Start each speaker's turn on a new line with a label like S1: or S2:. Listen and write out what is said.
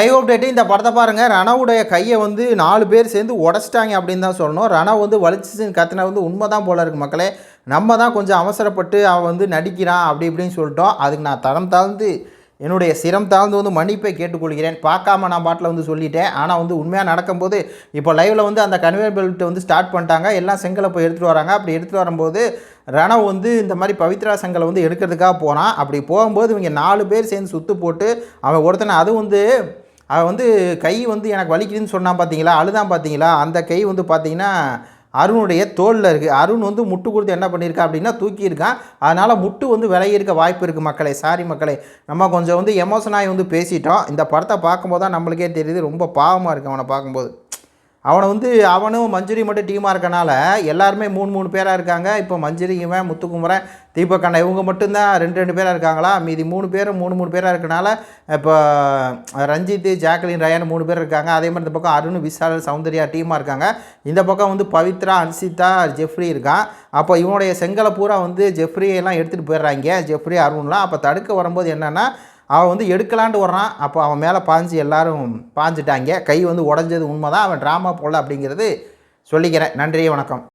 S1: Live update இந்த படத்தை பாருங்கள் ரணவுடைய கையை வந்து நாலு பேர் சேர்ந்து உடச்சிட்டாங்க அப்படின்னு தான் சொல்லணும். ரணவ் வந்து வலிச்சிச்சுன்னு கத்துனா வந்து உண்மை தான் போல இருக்கு மக்களே. நம்ம தான் கொஞ்சம் அவசரப்பட்டு அவன் வந்து நடிக்கிறான் அப்படி இப்படின்னு சொல்லிட்டோம். அதுக்கு நான் தரம் தாழ்ந்து என்னுடைய சிரம் தாழ்ந்து வந்து மன்னிப்பை கேட்டுக்கொள்கிறேன். பார்க்காம நான் பாட்டில் வந்து சொல்லிட்டேன். ஆனால் வந்து உண்மையாக நடக்கும்போது இப்போ லைவில் வந்து அந்த கன்வேர் பெல்ட்டை வந்து ஸ்டார்ட் பண்ணிட்டாங்க. எல்லாம் செங்கலை போய் எடுத்துகிட்டு வராங்க. அப்படி எடுத்துகிட்டு வரும்போது ரணவ் வந்து இந்த மாதிரி பவித்ரா செங்கலை வந்து எடுக்கிறதுக்காக போனான் அப்படி போகும்போது இவங்க நாலு பேர் சேர்ந்து சுத்து போட்டு அவன் ஒருத்தனை அது வந்து அவன் வந்து கை வந்து எனக்கு வலிக்குதுன்னு சொன்னான் பார்த்தீங்களா அழுதான் பார்த்தீங்களா அந்த கை வந்து பார்த்தீங்கன்னா அருணுடைய தோளில் இருக்குது அருண் வந்து முட்டு கொடுத்து என்ன பண்ணியிருக்கா அப்படின்னா தூக்கியிருக்கான் அதனால் முட்டு வந்து விலையிருக்க வாய்ப்பு இருக்குது மக்களே. சாரி மக்களே. நம்ம கொஞ்சம் வந்து எமோஷனாகி வந்து பேசிட்டோம். இந்த படத்தை பார்க்கும்போது தான் நம்மளுக்கே தெரியுது. ரொம்ப பாவமாக இருக்குது அவனை பார்க்கும்போது. அவனை வந்து அவனும் மஞ்சுரி மட்டும் டீமாக இருக்கனால எல்லாருமே மூணு மூணு பேராக இருக்காங்க. இப்போ மஞ்சுரி இவன் முத்துக்குமரன் தீபக் அண்ணா இவங்க மட்டும்தான். ரெண்டு ரெண்டு பேராக இருக்காங்களா? மீதி மூணு பேரும் மூணு மூணு பேராக இருக்கனால இப்போ ரஞ்சித் ஜாக்லின் ரயான் மூணு பேர் இருக்காங்க. அதே மாதிரி இந்த பக்கம் அருண் விசால் சௌந்தர்யா டீமாக இருக்காங்க. இந்த பக்கம் வந்து பவித்ரா அன்சிதா ஜெஃப்ரி இருக்கான். அப்போ இவனுடைய செங்கலை பூரா வந்து ஜெஃப்ரியெல்லாம் எடுத்துகிட்டு போயிடுறாங்க. ஜெஃப்ரி அருண்லாம். அப்போ தடுக்க வரும்போது என்னென்னா அவன் வந்து எடுக்கலான்ட்டு வர்றான் அப்போ அவன் மேலே பாஞ்சு எல்லாரும் பாஞ்சிட்டாங்க. கை வந்து உடஞ்சது உண்மை தான் அவன் ட்ராமா போடல அப்படிங்கிறது சொல்லிக்கிறேன். நன்றி வணக்கம்.